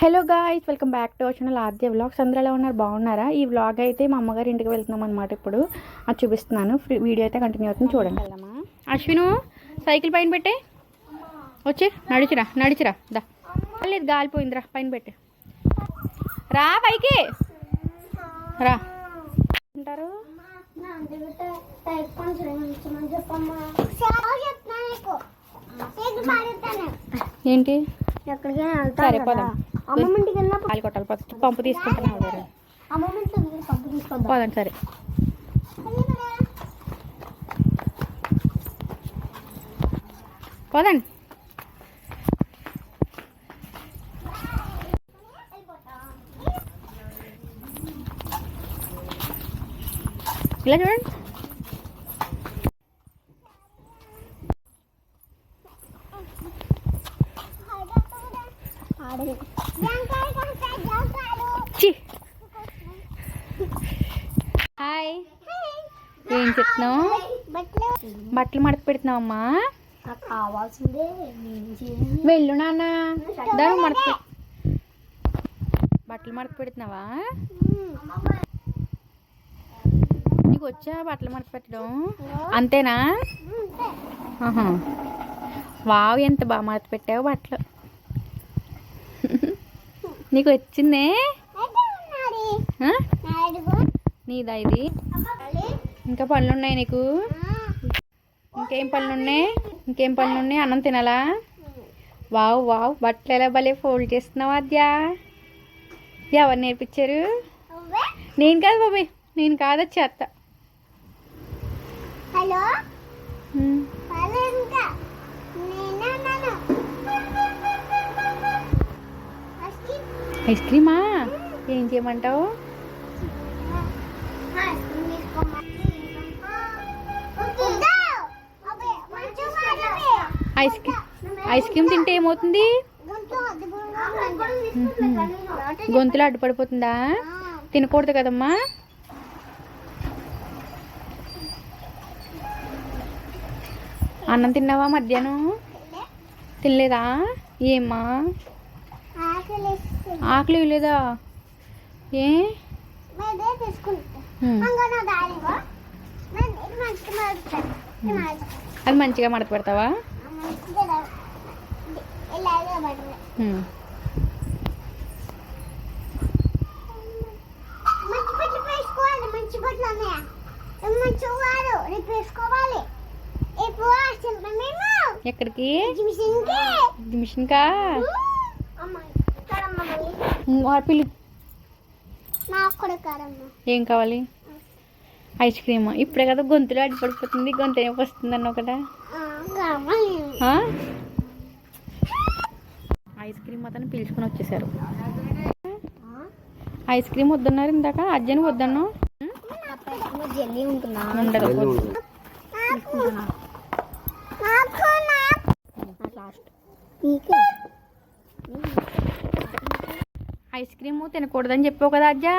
Hello guys welcome back to channel Aadya vlogs అందరూ ఎలా ఉన్నారు? బాగున్నారా? ఈ వ్లాగ్ అయితే మా అమ్మగారి ఇంటికి వెళ్తున్నాం అనమాట ఇప్పుడు. అది చూపిస్తున్నాను. ఫ్రీ వీడియో అయితే కంటిన్యూ అవుతుంది. చూడండి. అశ్విను సైకిల్ పైన పెట్టే. వచ్చి నడిచిరా నడిచిరా దా. లేదు గాలిపోయిందిరా పైన పెట్టే. రా పైకి. రా. అంటారు ఏంటి? ఎక్కడికి సరే పోదాం. అమ్మమ్మ ఇంటికి వెళ్ళినప్పుడు కాలి కొట్టాలి. ఫస్ట్ పంపు తీసుకుంటున్నావు పంపు సరే. పోదండి. ఇలా చూడండి. హాయ్ ఏం చెప్తున్నావు? బట్టలు మడత పెడుతున్నావమ్మా? కావాల్సిందే. వెళ్ళు నాన్న. దాని మడత. బట్టలు మడత పెడుతున్నావా? నీకు వచ్చా బట్టలు మడత పెట్టడం? అంతేనా. వావ్ ఎంత బాగా మడత పెట్టావు బట్టలు. నీకు వచ్చిందే? నీదా ఇది? ఇంకా పనులు ఉన్నాయి నీకు? ఇంకేం పనులు ఉన్నాయి ఇంకేం పనులు ఉన్నాయి అన్నం తినాలా? Wow wow. బట్టలు ఎలా భలే ఫోల్డ్ చేస్తున్నావు అద్యా ఎవరు నేర్పించారు? నేను కాదు బాబాయ్. నేను కాదు చేత్త హలో? ఐస్ క్రీమా? ఏం చేయమంటావు? ఐస్ క్రీమ్ ఐస్ క్రీమ్ తింటే ఏమవుతుంది? గొంతులో అడ్డుపడిపోతుందా? తినకూడదు కదమ్మా. అన్నం తిన్నావా మధ్యాహ్నం? తినలేదా? ఏమ్మా? ఆకలి లేదా ఏ? అది మంచిగా మడత పెడతావా? మేము ఎక్కడికి? నాకు కూడా కడమ్మ ఏం కావాలి? Ice cream. ఇప్పుడే కదా గొంతులో అడ్డుపడిపోతుంది గొంతు నొప్పి వస్తుంది కావాలి. ఆ? ఐస్ క్రీమ్ అతను పిలుచుకొని వచ్చేసారు. ఐస్ క్రీమ్ వద్దన్నారు ఇందాక. అజ్జని ఉండదు. నీకే ఐస్ క్రీమ్ తినకూడదని చెప్పావు కదా అజ్జా?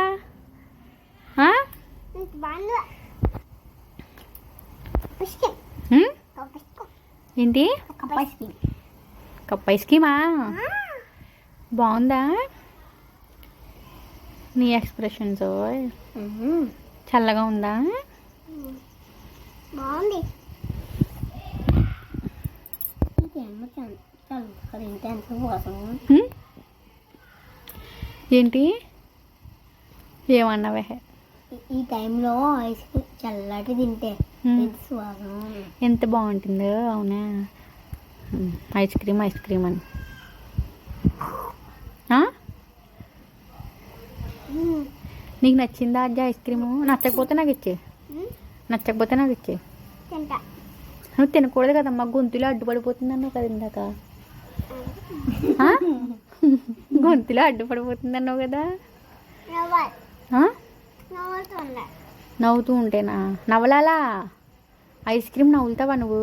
ఏంటి? కప్ ఐస్ క్రీమా. బాగుందా? నీ ఎక్స్ప్రెషన్స్ చల్లగా ఉందా? బాగుంది? ఏంటి? ఏమన్నావే? ఈ టైంలో ఐస్ క్రీమ్ చల్లటి తింటే. ఎంత బాగుంటుందో అవునా? ఐస్ క్రీమ్ ఐస్ క్రీమ్ అని. నీకు నచ్చిందా అజ్జ ఐస్ క్రీము నచ్చకపోతే నాకు ఇచ్చే. నచ్చకపోతే నాకు ఇచ్చే నువ్వు తినకూడదు కదమ్మా గొంతులో అడ్డుపడిపోతుంది అన్నావు కదా ఇందాక? గొంతులో అడ్డుపడిపోతుంది అన్నావు కదా నవ్వుతూ ఉంటేనా? నవ్వలాలా? ఐస్ క్రీమ్ నవ్వులుతావా నువ్వు?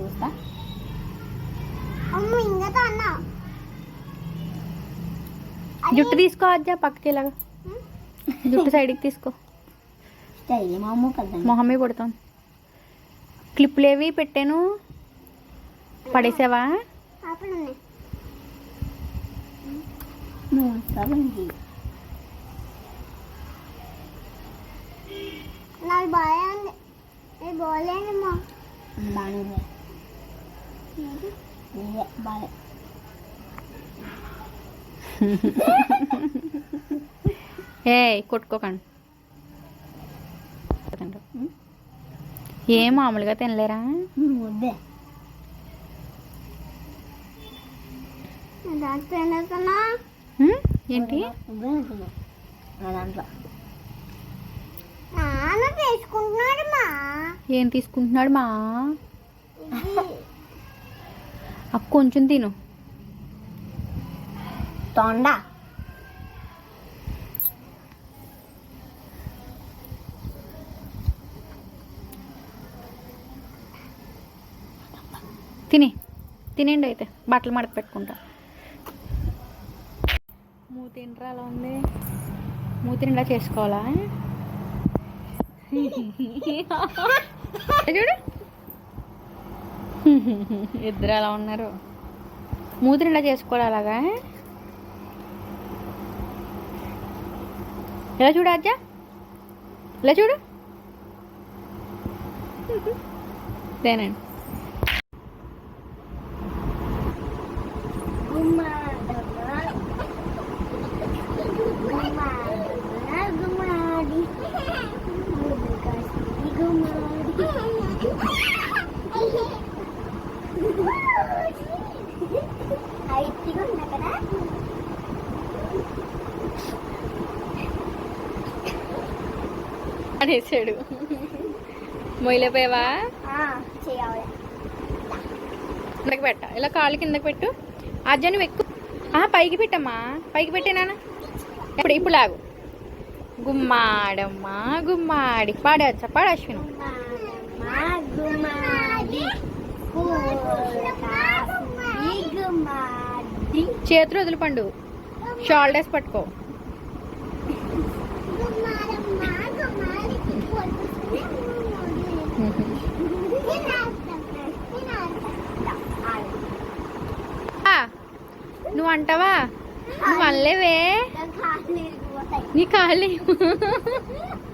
చూస్తా జుట్టు తీసుకో అజ్జా పక్కకి ఇలాగా జుట్టు సైడ్కి తీసుకో. మొహమే కొడతాం. క్లిప్పులు ఏవి పెట్టాను. పడేసావా? నాకు బాగాలేనమ్మా బాగా ఏ కొట్టుకోకండి. ఏ మామూలుగా తినలేరా? ఏంటి? దాంట్లో. తీసుకుంటున్నాడు మా. ఏం తీసుకుంటున్నాడు మా? అక్క కొంచెం తిను. తొండ. తిని తినేయండి అయితే. బట్టలు మడత పెట్టుకుంటా. మూతి ఏంట్రా అలా ఉంది. మూతి నిండా చేసుకోవాలా చూడు. ఇద్దరు అలా ఉన్నారు? మూతి నిండా చేసుకోవాలి అలాగా? ఇలా చూడు అజ్జా ఇలా చూడు? తేనండి. అనేసాడు. మొయ్యలేపోయావా కిందకి పెట్ట. ఇలా కాళ్ళు కిందకి పెట్టు. అజ్జ నువ్వు ఎక్కువ ఆ, పైకి పెట్టమ్మా. పైకి పెట్టానా ఇప్పుడు ఇప్పుడు లాగు. గుమ్మాడమ్మా గుమ్మాడి. పాడచ్చా పాడు అశ్విన్. గుమాడి గుమాడి చేతులు వదిలిపండు. షోల్డర్స్ పట్టుకో. నువ్వు అంటావా? నువ్వు అనలేవే నీ కాళ్ళు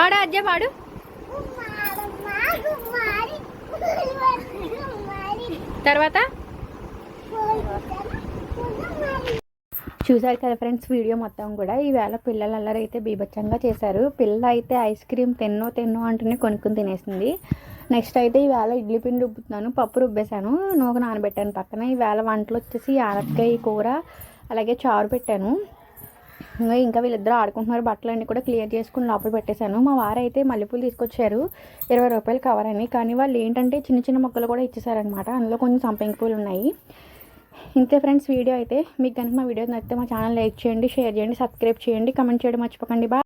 పాడు అజ్జ పాడు. తర్వాత? చూసారు కదా ఫ్రెండ్స్ వీడియో మొత్తం కూడా. ఈవేళ పిల్లలు అల్లరైతే బీభత్సంగా చేశారు. పిల్ల అయితే ఐస్ క్రీమ్ తిన్నో తిన్నో అంటూనే కొనుక్కుని తినేసింది. నెక్స్ట్ అయితే ఈవేళ ఇడ్లీ పిండి రుబ్బుతున్నాను పప్పు రుబ్బేశాను నూక నానబెట్టాను పక్కన. ఈవేళ వంటలు వచ్చేసి యాలక్కాయ కూర అలాగే చారు పెట్టాను. ఇంకా ఇంకా వీళ్ళిద్దరూ ఆడుకుంటున్నారు. బట్టలు అన్నీ కూడా క్లియర్ చేసుకుని లోపల పెట్టేశాను. మా వారైతే మల్లెపూలు తీసుకొచ్చారు. ఇరవై రూపాయలు కవర్ అని. కానీ వాళ్ళు ఏంటంటే చిన్న చిన్న మొక్కలు కూడా ఇచ్చేసారనమాట అందులో కొంచెం సంపంగి పూలు ఉన్నాయి. ఇంతే ఫ్రెండ్స్ వీడియో అయితే. మీకు కనుక మా వీడియో నచ్చితే మా ఛానల్ లైక్ చేయండి షేర్ చేయండి సబ్స్క్రైబ్ చేయండి. కమెంట్ చేయడం మర్చిపోకండి. బా